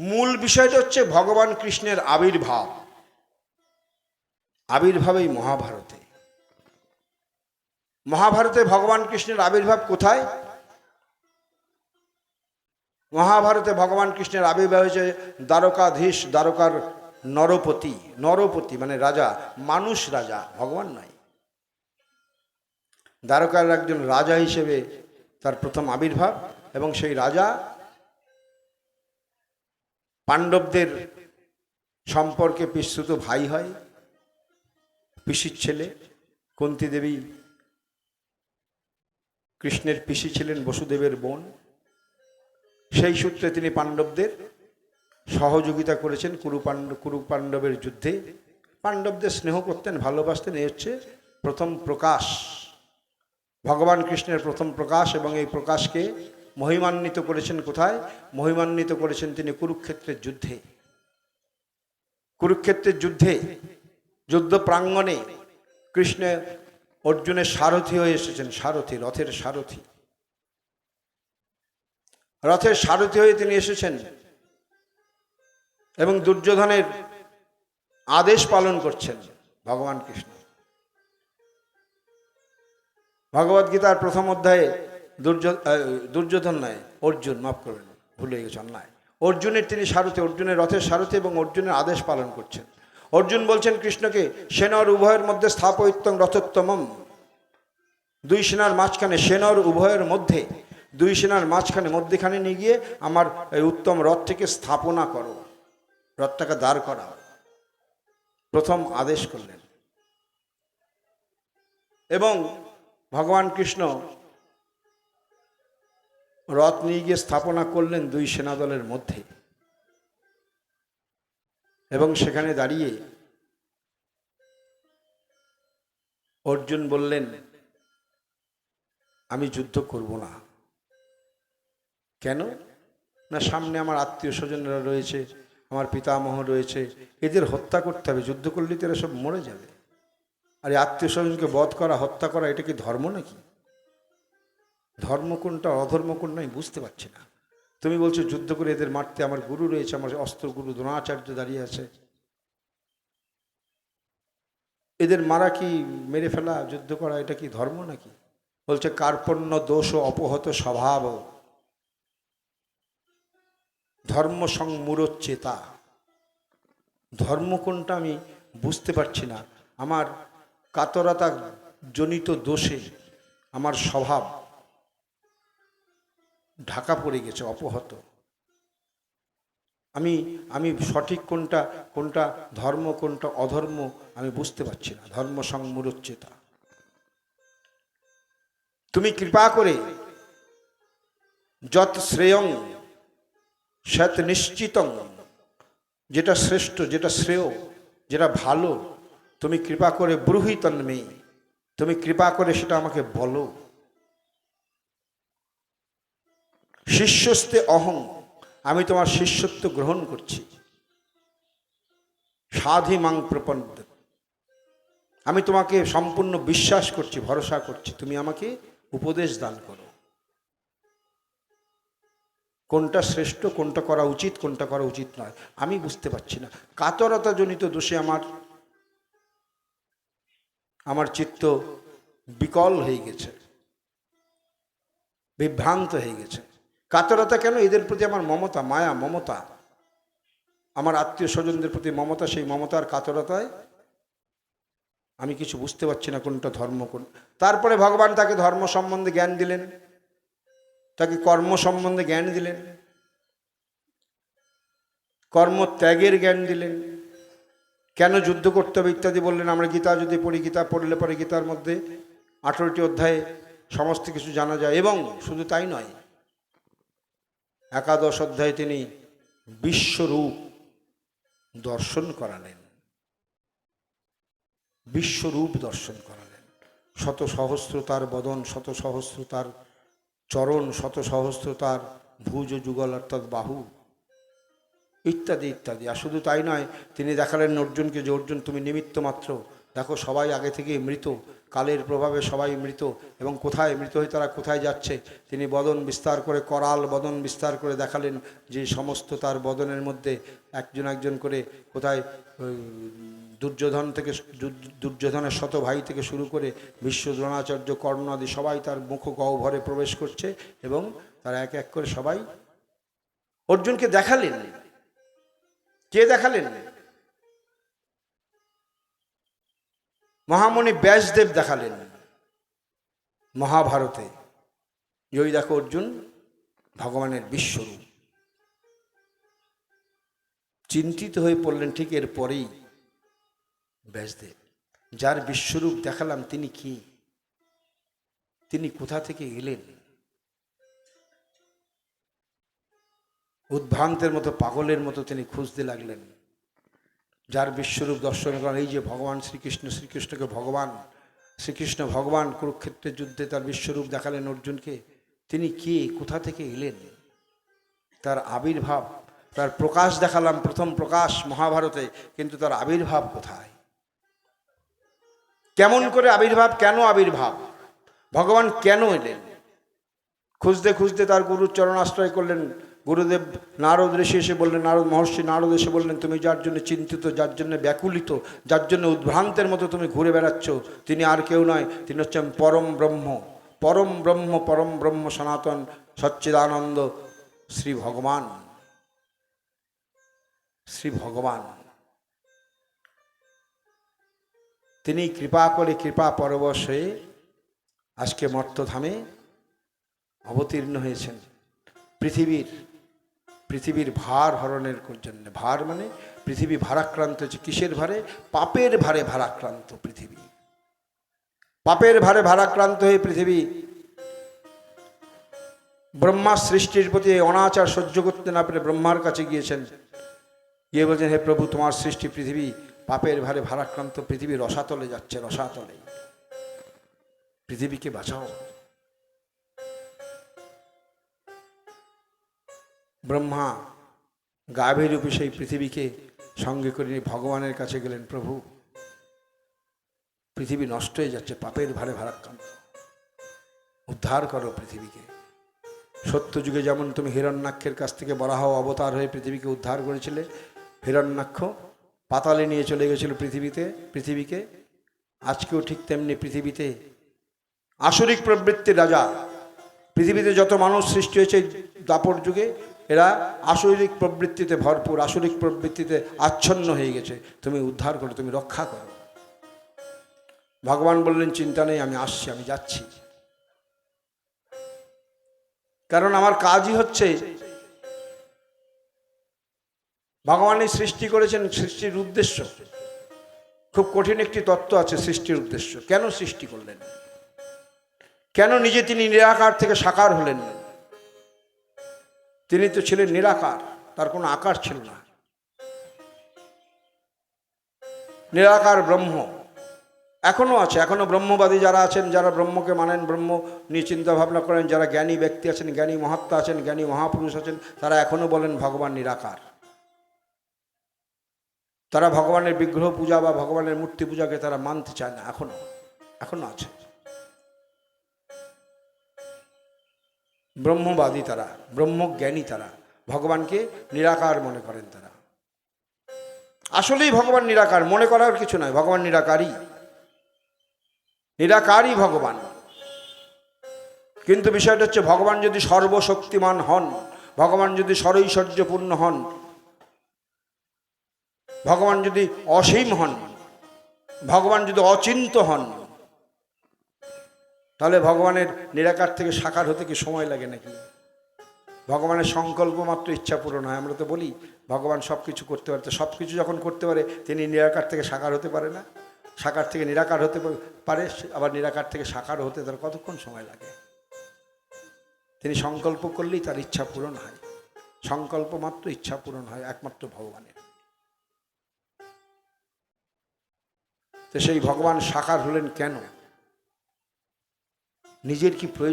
মূল বিষয়টা হচ্ছে ভগবান কৃষ্ণের আবির্ভাব। আবির্ভাবেই মহাভারতে। মহাভারতে ভগবান কৃষ্ণের আবির্ভাব কোথায়? মহাভারতে ভগবান কৃষ্ণের আবির্ভাব হয়েছে দ্বারকাধীশ, দ্বারকার নরপতি নরপতি মানে রাজা, মানুষ রাজা, ভগবান নয়। দ্বারকার একজন রাজা হিসেবে তার প্রথম আবির্ভাব এবং সেই রাজা পাণ্ডবদের সম্পর্কে পিসুত ভাই হয়, পিসির ছেলে, কুন্তি দেবী কৃষ্ণের পিসি ছিলেন বসুদেবের বোন। সেই সূত্রে তিনি পাণ্ডবদের সহযোগিতা করেছেন কুরু পাণ্ডব কুরু পাণ্ডবের যুদ্ধে। পাণ্ডবদের স্নেহ করতেন, ভালোবাসতেন, এ হচ্ছে প্রথম প্রকাশ। ভগবান কৃষ্ণের প্রথম প্রকাশ এবং এই প্রকাশকে মহিমান্বিত করেছেন কোথায়? মহিমান্বিত করেছেন তিনি কুরুক্ষেত্রের যুদ্ধে। কুরুক্ষেত্রের যুদ্ধে, যুদ্ধ প্রাঙ্গণে কৃষ্ণ অর্জুনের সারথি হয়ে এসেছেন, সারথি, রথের সারথি। রথের সারথি হয়ে তিনি এসেছেন এবং দুর্যোধনের আদেশ পালন করছেন ভগবান কৃষ্ণ। ভগবদ গীতার প্রথম অধ্যায়ে দুর্যোধন নয় অর্জুন, মাফ করবেন, ভুলে গেছেন নয় অর্জুনের তিনি সারথি, অর্জুনের রথের সারথি এবং অর্জুনের আদেশ পালন করছেন। অর্জুন বলছেন কৃষ্ণকে, সেনর উভয়ের মধ্যে স্থাপত্যম রথোত্তমম। দুই সেনার মাঝখানে, সেনর উভয়ের মধ্যে। দুই সেনার মাঝখানে, মধ্যেখানে নিয়ে গিয়ে আমার এই উত্তম রথটিকে স্থাপনা করো। রথটাকে দাঁড় করাও। প্রথম আদেশ করলেন। এবং ভগবান কৃষ্ণ রথ নিয়ে গিয়ে স্থাপনা করলেন দুই সেনাদলের মধ্যে। এবং সেখানে দাঁড়িয়ে অর্জুন বললেন, আমি যুদ্ধ করব না। কেন? না, সামনে আমার আত্মীয় স্বজনরা রয়েছে, আমার পিতামহ রয়েছে, এদের হত্যা করতে হবে। যুদ্ধ করলে তো এরা সব মরে যাবে। আর এই আত্মীয় স্বজনকে বধ করা, হত্যা করা, এটা কি ধর্ম নাকি? ধর্ম কোনটা অধর্ম কোনটা আমি বুঝতে পারছি না। তুমি বলছো যুদ্ধ করে এদের মারতে আমার গুরু রয়েছে, আমার অস্ত্র গুরু দ্রোণাচার্য দাঁড়িয়ে আছে। এদের মারা কি মেরে ফেলা, যুদ্ধ করা, এটা কি ধর্ম নাকি? বলছে, কার্পণ্য, দোষ অপহত স্বভাব। ধর্ম সংমূরচ্চেতা ধর্ম কোনটা আমি বুঝতে পারছি না। আমার কাতরতা জনিত দোষে আমার স্বভাব ঢাকা পড়ে গেছে, অপহত। আমি আমি সঠিক কোনটা কোনটা ধর্ম, কোনটা অধর্ম, আমি বুঝতে পারছি না। ধর্ম সংমূরচ্চেতা তুমি কৃপা করে যত শ্রেয়ং, সৎ নিশ্চিতং, যেটা শ্রেষ্ঠ, যেটা শ্রেয়, যেটা ভালো, তুমি কৃপা করে ব্রুহি তন্মে তুমি কৃপা করে সেটা আমাকে বলো। শিষ্যস্তে অহং, আমি তোমার শিষ্যত্ব গ্রহণ করছি। সাধি মাং প্রপন্ন আমি তোমাকে সম্পূর্ণ বিশ্বাস করছি, ভরসা করছি, তুমি আমাকে উপদেশ দান করো। কোনটা শ্রেষ্ঠ, কোনটা করা উচিত, কোনটা করা উচিত নয়, আমি বুঝতে পারছি না। কাতরতাজনিত দোষে আমার আমার চিত্ত বিকল হয়ে গেছে, বিভ্রান্ত হয়ে গেছে। কাতরতা কেন? এদের প্রতি আমার মমতা, মায়া, মমতা। আমার আত্মীয় স্বজনদের প্রতি মমতা, সেই মমতার কাতরতায় আমি কিছু বুঝতে পারছি না কোনটা ধর্ম, কোন। তারপরে ভগবান তাকে ধর্ম সম্বন্ধে জ্ঞান দিলেন। তাকে কর্ম সম্বন্ধে জ্ঞান দিলেন। কর্ম ত্যাগের জ্ঞান দিলেন। কেন যুদ্ধ করতে হবে ইত্যাদি বললেন। আমরা গীতা যদি পড়ি, গীতা পড়লে পরে গীতার মধ্যে আঠেরোটি অধ্যায়ে সমস্ত কিছু জানা যায়। এবং শুধু তাই নয় একাদশ অধ্যায়ে তিনি বিশ্বরূপ দর্শন করালেন। বিশ্বরূপ দর্শন করালেন। শত সহস্র তার বদন শত সহস্র তার চরণ শত সহস্র তার ভুজ যুগল, অর্থাৎ বাহু, ইত্যাদি ইত্যাদি। আর শুধু তাই নয়, তিনি দেখালেন অর্জুনকে যে, অর্জুন, তুমি নিমিত্ত মাত্র দেখো সবাই আগে থেকে মৃত, কালের প্রভাবে সবাই মৃত, এবং কোথায় মৃত হয়ে তারা কোথায় যাচ্ছে? তিনি বদন বিস্তার করে, করাল বদন বিস্তার করে দেখালেন যে সমস্ত তার বদনের মধ্যে একজন একজন করে কোথায় দুর্যোধন থেকে দুর্যোধনের শত ভাই থেকে শুরু করে বিশ্ব দ্রোণাচার্য, কর্ণ আদি সবাই তার মুখ গহ্বরে প্রবেশ করছে এবং তারা এক এক করে সবাই অর্জুনকে দেখালেন। কে দেখালেন? মহামণি ব্যাসদেব দেখালেন মহাভারতে। যে ওই দেখো অর্জুন, ভগবানের বিশ্বরূপ। চিন্তিত হয়ে পড়লেন, ঠিক এর পরেই ব্যাসদেব। যার বিশ্বরূপ দেখালাম, তিনি কি? তিনি কোথা থেকে এলেন? উদ্ভ্রান্তের মতো, পাগলের মতো তিনি খুঁজতে লাগলেন। যার বিশ্বরূপ দর্শন করেন, এই যে ভগবান শ্রীকৃষ্ণ, শ্রীকৃষ্ণকে ভগবান, শ্রীকৃষ্ণ ভগবান কুরুক্ষেত্রের যুদ্ধে তার বিশ্বরূপ দেখালেন অর্জুনকে, তিনি কে, কোথা থেকে এলেন? তার আবির্ভাব, তার প্রকাশ দেখালাম, প্রথম প্রকাশ মহাভারতে, কিন্তু তার আবির্ভাব কোথায়? কেমন করে আবির্ভাব, কেন আবির্ভাব? ভগবান কেন এলেন? খুঁজতে খুঁজতে তার গুরুর চরণ আশ্রয় করলেন গুরুদেব নারদ ঋষি এসে বললেন, নারদ মহর্ষি, নারদ এসে বললেন, তুমি যার জন্য চিন্তিত, যার জন্য ব্যাকুলিত, যার জন্য উদ্ভ্রান্তের মতো তুমি ঘুরে বেড়াচ্ছ, তিনি আর কেউ নয়, তিনি হচ্ছেন পরম ব্রহ্ম। পরম ব্রহ্ম পরম ব্রহ্ম, সনাতন সচ্চিদানন্দ, শ্রী ভগবান। শ্রী ভগবান। তিনি কৃপা করে কৃপা পরবশ হয়ে আজকে মর্তধামে অবতীর্ণ হয়েছেন। পৃথিবীর পৃথিবীর ভার হরণের জন্য, ভার মানে পৃথিবী ভারাক্রান্ত হচ্ছে, কিসের ভারে? পাপের ভারে ভারাক্রান্ত পৃথিবী। পাপের ভারে ভারাক্রান্ত হয়ে পৃথিবী ব্রহ্মা সৃষ্টির প্রতি অনাচার সহ্য করতে না পেরে ব্রহ্মার কাছে গিয়েছেন। গিয়ে বলছেন, হে প্রভু, তোমার সৃষ্টি পৃথিবী পাপের ভারে ভারাক্রান্ত পৃথিবী রসাতলে যাচ্ছে, রসাতলে। পৃথিবীকে বাঁচাও। ব্রহ্মা গাভীরূপে সেই পৃথিবীকে সঙ্গে করে নিয়ে ভগবানের কাছে গেলেন, প্রভু, পৃথিবী নষ্ট হয়ে যাচ্ছে, পাপের ভারে ভারাক্রান্ত। উদ্ধার করো পৃথিবীকে। সত্য যুগে যেমন তুমি হিরণ্যাক্ষের কাছ থেকে বরাহ অবতার হয়ে পৃথিবীকে উদ্ধার করেছিলে, হিরণ্যাক্ষ পাতালে নিয়ে চলে গেছিল পৃথিবীতে, পৃথিবীকে। আজকেও ঠিক তেমনি পৃথিবীতে। আসরিক প্রবৃত্তির রাজা, পৃথিবীতে যত মানুষ সৃষ্টি হয়েছে দাপর যুগে এরা আসরিক প্রবৃত্তিতে ভরপুর, আসরিক প্রবৃত্তিতে আচ্ছন্ন হয়ে গেছে। তুমি উদ্ধার করো, তুমি রক্ষা করো। ভগবান বললেন, চিন্তা নেই, আমি আসছি, আমি যাচ্ছি। কারণ আমার কাজই হচ্ছে, ভগবানই সৃষ্টি করেছেন সৃষ্টির উদ্দেশ্য। খুব কঠিন একটি তত্ত্ব আছে সৃষ্টির উদ্দেশ্য। কেন সৃষ্টি করলেন? কেন নিজে তিনি নিরাকার থেকে সাকার হলেন? তিনি তো ছিলেন নিরাকার, তার কোনো আকার ছিল না। নিরাকার ব্রহ্ম এখনও আছে এখনও ব্রহ্মবাদী যারা আছেন, যারা ব্রহ্মকে মানেন, ব্রহ্ম নিয়ে চিন্তা ভাবনা করেন, যারা জ্ঞানী ব্যক্তি আছেন, জ্ঞানী মহাত্মা আছেন, জ্ঞানী মহাপুরুষ আছেন, তারা এখনও বলেন ভগবান নিরাকার। তারা ভগবানের বিগ্রহ পূজা বা ভগবানের মূর্তি পূজাকে তারা মানতে চায় না, এখনও এখনও আছে। ব্রহ্মবাদী তারা, ব্রহ্মজ্ঞানী তারা, ভগবানকে নিরাকার মনে করেন তারা। আসলেই ভগবান নিরাকার, মনে করার কিছু নয় ভগবান নিরাকারই। নিরাকারই ভগবান। কিন্তু বিষয়টা হচ্ছে, ভগবান যদি সর্বশক্তিমান হন, ভগবান যদি সরৈশ্বর্যপূর্ণ হন, ভগবান যদি অসীম হন, ভগবান যদি অচিন্ত হন তাহলে ভগবানের নিরাকার থেকে সাকার হতে কি সময় লাগে নাকি? ভগবানের সংকল্প মাত্র ইচ্ছা পূরণ হয়, আমরা তো বলি ভগবান সব কিছু করতে পারে, তো সব কিছু যখন করতে পারে, তিনি নিরাকার থেকে সাকার হতে পারে না? সাকার থেকে নিরাকার হতে পারে আবার নিরাকার থেকে সাকার হতে তার কতক্ষণ সময় লাগে? তিনি সংকল্প করলেই তার ইচ্ছা পূরণ হয়। সংকল্প মাত্র ইচ্ছা পূরণ হয়, একমাত্র ভগবানের। তো সেই ভগবান সাকার হলেন কেন? নিজের কি প্রয়োজন?